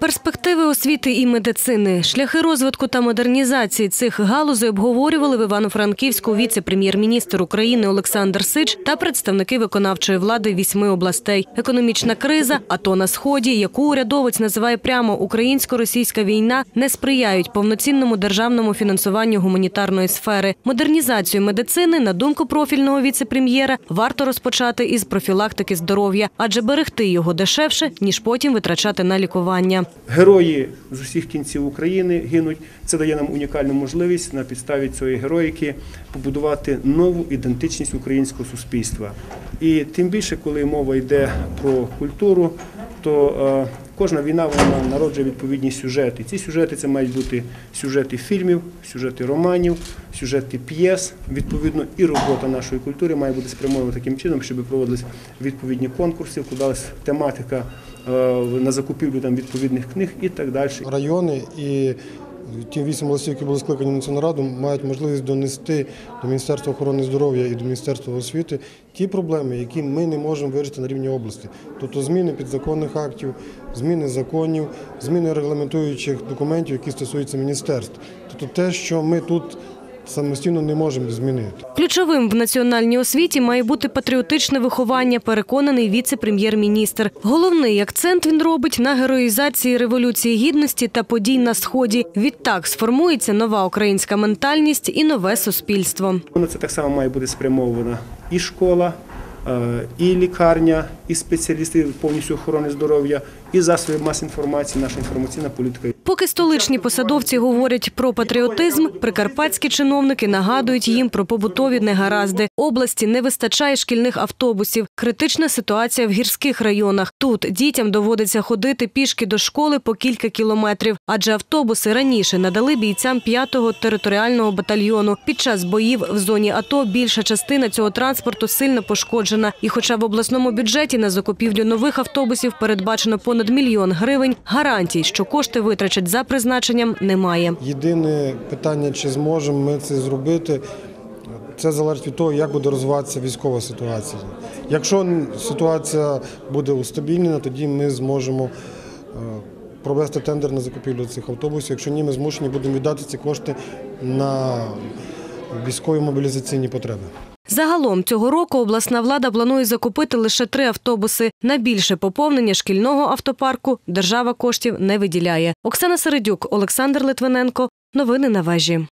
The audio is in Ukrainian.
Перспективи освіти і медицини, шляхи розвитку та модернізації цих галузей обговорювали в Івано-Франківську віце-прем'єр-міністр України Олександр Сич та представники виконавчої влади вісьми областей. Економічна криза, АТО на сході, яку урядовець називає прямо українсько-російська війна, не сприяють повноцінному державному фінансуванню гуманітарної сфери. Модернізацію медицини, на думку профільного віце-прем'єра, варто розпочати із профілактики здоров'я, адже берегти його дешевше ніж потім витрачати на лікування. Герої з усіх кінців України гинуть. Це дає нам унікальну можливість на підставі цієї героїки побудувати нову ідентичність українського суспільства. І тим більше, коли мова йде про культуру, то е, кожна війна вона народжує відповідні сюжети. Ці сюжети це мають бути сюжети фільмів, сюжети романів, сюжети п'єс. Відповідно, і робота нашої культури має бути спрямована таким чином, щоб проводились відповідні конкурси, вкладалась тематика е, на закупівлю там відповідних книг і так далі. райони і ті вісім голосів, які були скликані на цю раду, мають можливість донести до Міністерства охорони здоров'я і до Міністерства освіти ті проблеми, які ми не можемо вирішити на рівні області. Тобто зміни підзаконних актів, зміни законів, зміни регламентуючих документів, які стосуються міністерств. Тобто те, що ми тут самостійно не можемо змінити. Ключовим в національній освіті має бути патріотичне виховання, переконаний віце-прем'єр-міністр. Головний акцент він робить на героїзації революції гідності та подій на сході. Відтак сформується нова українська ментальність і нове суспільство. На це так само має бути спрямована і школа, е, і лікарня, і спеціалісти повністю охорони здоров'я, і засоби мас інформації, наша інформаційна політика. Поки столичні посадовці говорять про патріотизм, прикарпатські чиновники нагадують їм про побутові негаразди. Області не вистачає шкільних автобусів. Критична ситуація в гірських районах. Тут дітям доводиться ходити пішки до школи по кілька кілометрів, адже автобуси раніше надали бійцям 5-го територіального батальйону. Під час боїв в зоні АТО більша частина цього транспорту сильно пошкоджена. І, хоча в обласному бюджеті на закупівлю нових автобусів передбачено понад мільйон гривень, гарантій, що кошти витрачать за призначенням, немає. Єдине питання, чи зможемо ми це зробити, це залежить від того, як буде розвиватися військова ситуація. Якщо ситуація буде устабільнена, тоді ми зможемо е, провести тендер на закупівлю цих автобусів. Якщо ні, ми змушені будемо віддати ці кошти на військові мобілізаційні потреби. Загалом цього року обласна влада планує закупити лише три автобуси. На більше поповнення шкільного автопарку держава коштів не виділяє. Оксана Середюк, Олександр Литвиненко. Новини на вежі.